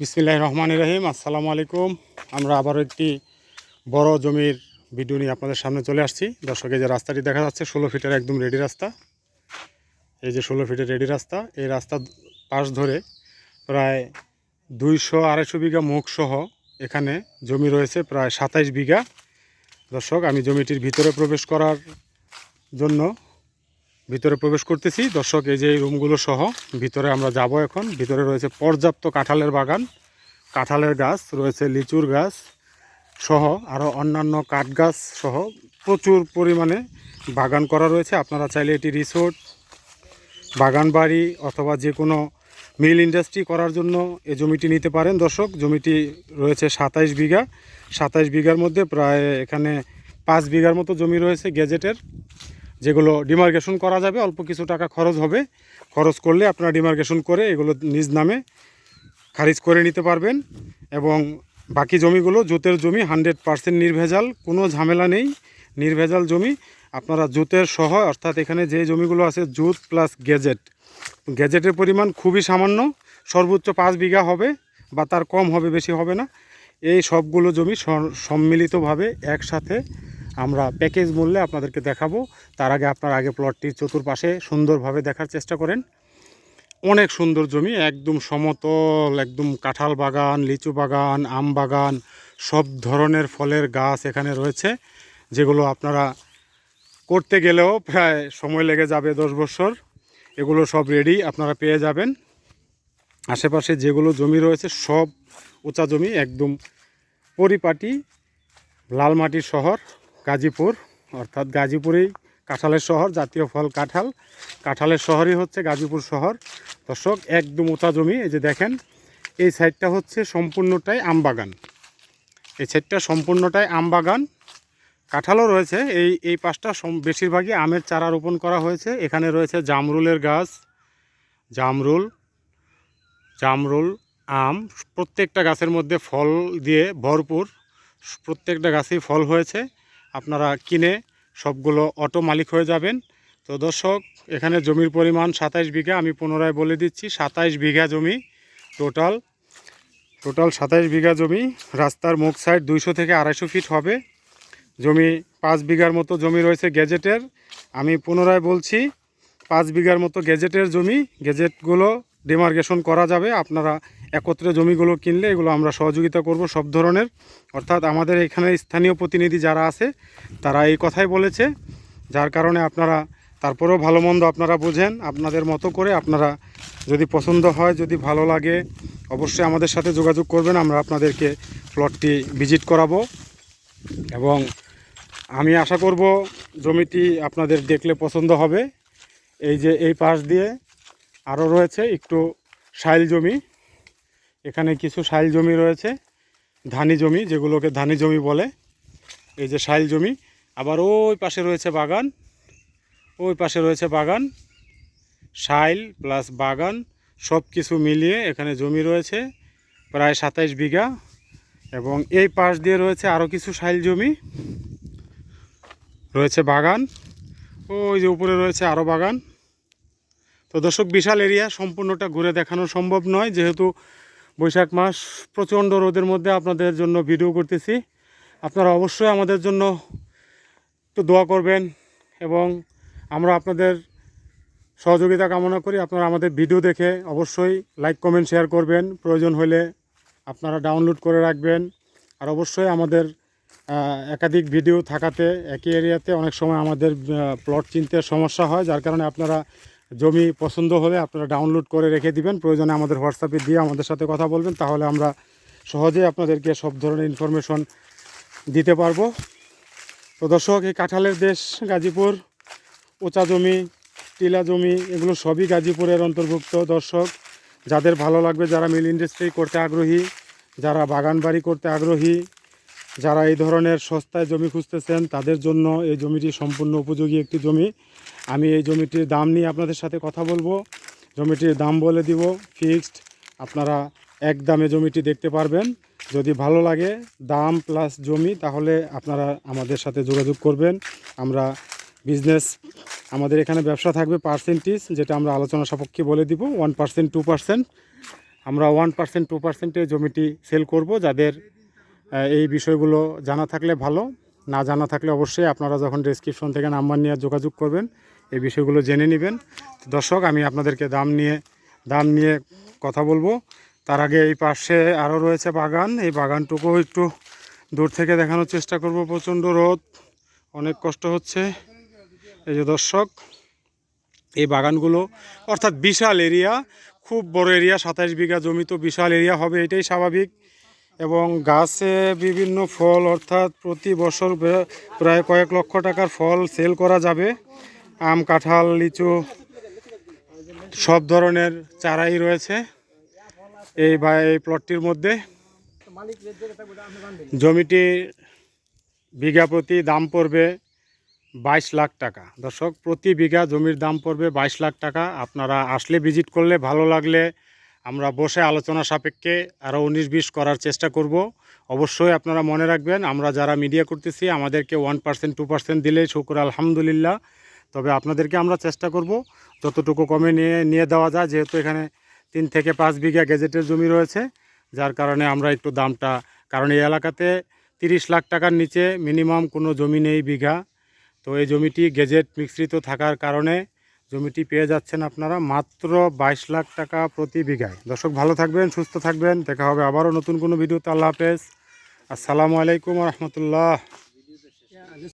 বিসমিল্লাহ রহমান রহিম। আসসালামু আলাইকুম। আমরা আবারও একটি বড় জমির ভিডিও নিয়ে আপনাদের সামনে চলে আসছি। দর্শক যে রাস্তাটি দেখা যাচ্ছে, ষোলো ফিটের একদম রেডি রাস্তা। এই যে ষোলো ফিটের রেডি রাস্তা, এই রাস্তা পাশ ধরে প্রায় দুইশো আড়াইশো বিঘা মুখ সহ এখানে জমি রয়েছে, প্রায় সাতাইশ বিঘা। দর্শক, আমি জমিটির ভিতরে প্রবেশ করার জন্য ভিতরে প্রবেশ করতেছি। দর্শক, এই যে এই রুমগুলো সহ, ভিতরে আমরা যাব এখন। ভিতরে রয়েছে পর্যাপ্ত কাঁঠালের বাগান, কাঁঠালের গাছ, রয়েছে লিচুর গাছ সহ আরও অন্যান্য কাঠ গাছ সহ প্রচুর পরিমাণে বাগান করা রয়েছে। আপনারা চাইলে এটি রিসোর্ট, বাগান বাড়ি অথবা যে কোনো মিল ইন্ডাস্ট্রি করার জন্য এই জমিটি নিতে পারেন। দর্শক, জমিটি রয়েছে সাতাইশ বিঘা। সাতাইশ বিঘার মধ্যে প্রায় এখানে পাঁচ বিঘার মতো জমি রয়েছে গেজেটের যেগুলো ডিমার্কেশন করা যাবে, অল্প কিছু টাকা খরচ হবে। খরচ করলে আপনারা ডিমার্কেশন করে এগুলো নিজ নামে খারিজ করে নিতে পারবেন। এবং বাকি জমিগুলো, জুতের জমি হান্ড্রেড পার্সেন্ট নির্ভেজাল, কোনো ঝামেলা নেই। নির্ভেজাল জমি, আপনারা জুতের সহ, অর্থাৎ এখানে যে জমিগুলো আছে, জুত প্লাস গেজেট গেজেটের পরিমাণ খুবই সামান্য, সর্বোচ্চ পাঁচ বিঘা হবে, বা তার কম হবে, বেশি হবে না। এই সবগুলো জমি সম্মিলিতভাবে একসাথে আমরা প্যাকেজ মূল্যে আপনাদেরকে দেখাবো। তার আগে আপনার আগে প্লটটির চতুর্পাশে সুন্দরভাবে দেখার চেষ্টা করেন। অনেক সুন্দর জমি, একদম সমতল, একদম কাঁঠাল বাগান, লিচু বাগান, আম বাগান, সব ধরনের ফলের গাছ এখানে রয়েছে, যেগুলো আপনারা করতে গেলেও প্রায় সময় লেগে যাবে দশ বছর। এগুলো সব রেডি আপনারা পেয়ে যাবেন। আশেপাশে যেগুলো জমি রয়েছে, সব উঁচা জমি, একদম পরিপাটি লাল মাটির শহর। গাজীপুর, অর্থাৎ গাজীপুরেই কাঁঠালের শহর, জাতীয় ফল কাঁঠাল। কাঁঠালের শহরই হচ্ছে গাজীপুর শহর। দর্শক, একদম উঁচা জমি, এই যে দেখেন, এই সাইডটা হচ্ছে সম্পূর্ণটাই আম বাগান এই সাইডটা সম্পূর্ণটাই আম বাগান কাঁঠালও রয়েছে, এই এই পাশটা বেশিরভাগই আমের চারা রোপণ করা হয়েছে। এখানে রয়েছে জামরুলের গাছ, জামরুল জামরুল, আম, প্রত্যেকটা গাছের মধ্যে ফল দিয়ে ভরপুর, প্রত্যেকটা গাছেই ফল হয়েছে। আপনারা কিনে সবগুলো অটো মালিক হয়ে যাবেন। তো দর্শক, এখানে জমির পরিমাণ সাতাইশ বিঘা, আমি পুনরায় বলে দিচ্ছি, সাতাইশ বিঘা জমি টোটাল। টোটাল সাতাইশ বিঘা জমি, রাস্তার মুখ সাইড দুইশো থেকে আড়াইশো ফিট হবে। জমি পাঁচ বিঘার মতো জমি রয়েছে গেজেটের। আমি পুনরায় বলছি, পাঁচ বিঘার মতো গেজেটের জমি, গেজেটগুলো ডিমার্কেশন করা যাবে। আপনারা একত্রে জমিগুলো কিনলে এগুলো আমরা সহযোগিতা করব সব ধরনের। অর্থাৎ আমাদের এখানে স্থানীয় প্রতিনিধি যারা আছে, তারা এই কথাই বলেছে। যার কারণে আপনারা তারপরেও ভালো মন্দ আপনারা বোঝেন। আপনাদের মতো করে আপনারা যদি পছন্দ হয়, যদি ভালো লাগে, অবশ্যই আমাদের সাথে যোগাযোগ করবেন। আমরা আপনাদেরকে প্লটটি ভিজিট করাবো। এবং আমি আশা করব জমিটি আপনাদের দেখলে পছন্দ হবে। এই যে এই পাশ দিয়ে আরও রয়েছে, একটু শাইল জমি। এখানে কিছু শাইল জমি রয়েছে, ধানি জমি, যেগুলোকে ধানি জমি বলে। এই যে শাইল জমি, আবার ওই পাশে রয়েছে বাগান, ওই পাশে রয়েছে বাগান। শাইল প্লাস বাগান সব কিছু মিলিয়ে এখানে জমি রয়েছে, প্রায় সাতাইশ বিঘা। এবং এই পাশ দিয়ে রয়েছে আরও কিছু শাইল জমি। রয়েছে বাগান, ওই যে উপরে রয়েছে আরও বাগান। তো দর্শক, বিশাল এরিয়া, সম্পূর্ণটা ঘুরে দেখানো সম্ভব নয়। যেহেতু বৈশাখ মাস প্রচণ্ড রোদের মধ্যে আপনাদের জন্য ভিডিও করতেছি। আপনারা অবশ্যই আমাদের জন্য একটু দোয়া করবেন এবং আমরা আপনাদের সহযোগিতা কামনা করি। আপনারা আমাদের ভিডিও দেখে অবশ্যই লাইক, কমেন্ট, শেয়ার করবেন। প্রয়োজন হলে আপনারা ডাউনলোড করে রাখবেন। আর অবশ্যই আমাদের একাধিক ভিডিও থাকাতে একই এরিয়াতে অনেক সময় আমাদের প্লট চিনতে সমস্যা হয়, যার কারণে আপনারা জমি পছন্দ হলে আপনারা ডাউনলোড করে রেখে দিবেন। প্রয়োজনে আমাদের হোয়াটসঅ্যাপে দিয়ে আমাদের সাথে কথা বলবেন, তাহলে আমরা সহজেই আপনাদেরকে সব ধরনের ইনফরমেশন দিতে পারব। তো দর্শক, এই কাঁঠালের দেশ, গাজীপুর, উঁচা জমি, টিলা জমি, এগুলো সবই গাজীপুরের অন্তর্ভুক্ত। দর্শক, যাদের ভালো লাগবে, যারা মিল ইন্ডাস্ট্রি করতে আগ্রহী, যারা বাগান বাড়ি করতে আগ্রহী যারা এই ধরনের সস্তায় জমি খুঁজতেছেন, তাদের জন্য এই জমিটি সম্পূর্ণ উপযোগী একটি জমি। আমি এই জমিটির দাম নিয়ে আপনাদের সাথে কথা বলব। জমিটির দাম বলে দিব, ফিক্সড। আপনারা এক দামে জমিটি দেখতে পারবেন। যদি ভালো লাগে দাম প্লাস জমি, তাহলে আপনারা আমাদের সাথে যোগাযোগ করবেন। আমরা বিজনেস, আমাদের এখানে ব্যবসা থাকবে পার্সেন্টেজ, যেটা আমরা আলোচনা সাপেক্ষে বলে দিব, ওয়ান পার্সেন্ট, টু পার্সেন্ট। আমরা ওয়ান পার্সেন্ট, টু পার্সেন্টে জমিটি সেল করব, যাদের এই বিষয়গুলো জানা থাকলে ভালো, না জানা থাকলে অবশ্যই আপনারা যখন ডেসক্রিপশন থেকে নাম্বার নিয়ে যোগাযোগ করবেন, এই বিষয়গুলো জেনে নেবেন। দর্শক, আমি আপনাদেরকে দাম নিয়ে দাম নিয়ে কথা বলব। তার আগে এই পাশে আরও রয়েছে বাগান। এই বাগানটুকু একটু দূর থেকে দেখানোর চেষ্টা করব। প্রচণ্ড রোদ, অনেক কষ্ট হচ্ছে। এই যে দর্শক, এই বাগানগুলো, অর্থাৎ বিশাল এরিয়া, খুব বড় এরিয়া, সাতাইশ বিঘা জমি তো বিশাল এরিয়া হবে, এটাই স্বাভাবিক। এবং গাছে বিভিন্ন ফল, অর্থাৎ প্রতি বছর প্রায় কয়েক লক্ষ টাকার ফল সেল করা যাবে। আম, কাঁঠাল, লিচু, সব ধরনের চারাই রয়েছে এই বা, এই প্লটটির মধ্যে। জমিটি বিঘা প্রতি দাম পড়বে বাইশ লাখ টাকা। দর্শক, প্রতি বিঘা জমির দাম পড়বে বাইশ লাখ টাকা। আপনারা আসলে ভিজিট করলে ভালো লাগলে আমরা বসে আলোচনা সাপেক্ষে আরও উনিশ বিশ করার চেষ্টা করব। অবশ্যই আপনারা মনে রাখবেন, আমরা যারা মিডিয়া করতেছি, আমাদেরকে ওয়ান পার্সেন্ট, টু পার্সেন্ট দিলেই শুকুর, আলহামদুলিল্লাহ। তবে আপনাদেরকে আমরা চেষ্টা করব, যতটুকু কমে নিয়ে নিয়ে দেওয়া যায়, যেহেতু এখানে তিন থেকে পাঁচ বিঘা গেজেটের জমি রয়েছে, যার কারণে আমরা একটু দামটা, কারণ এই এলাকাতে তিরিশ লাখ টাকার নিচে মিনিমাম কোনো জমি নেই বিঘা। তো এই জমিটি গেজেট মিশ্রিত থাকার কারণে জমিটি পেয়ে যাচ্ছেন আপনারা মাত্র বাইশ লাখ টাকা প্রতি বিঘায়। দর্শক, ভালো থাকবেন, সুস্থ থাকবেন। দেখা হবে আবারও নতুন কোনো ভিডিওতে। আল্লাহ হাফেজ। আসসালামু আলাইকুম রহমতুল্লাহ।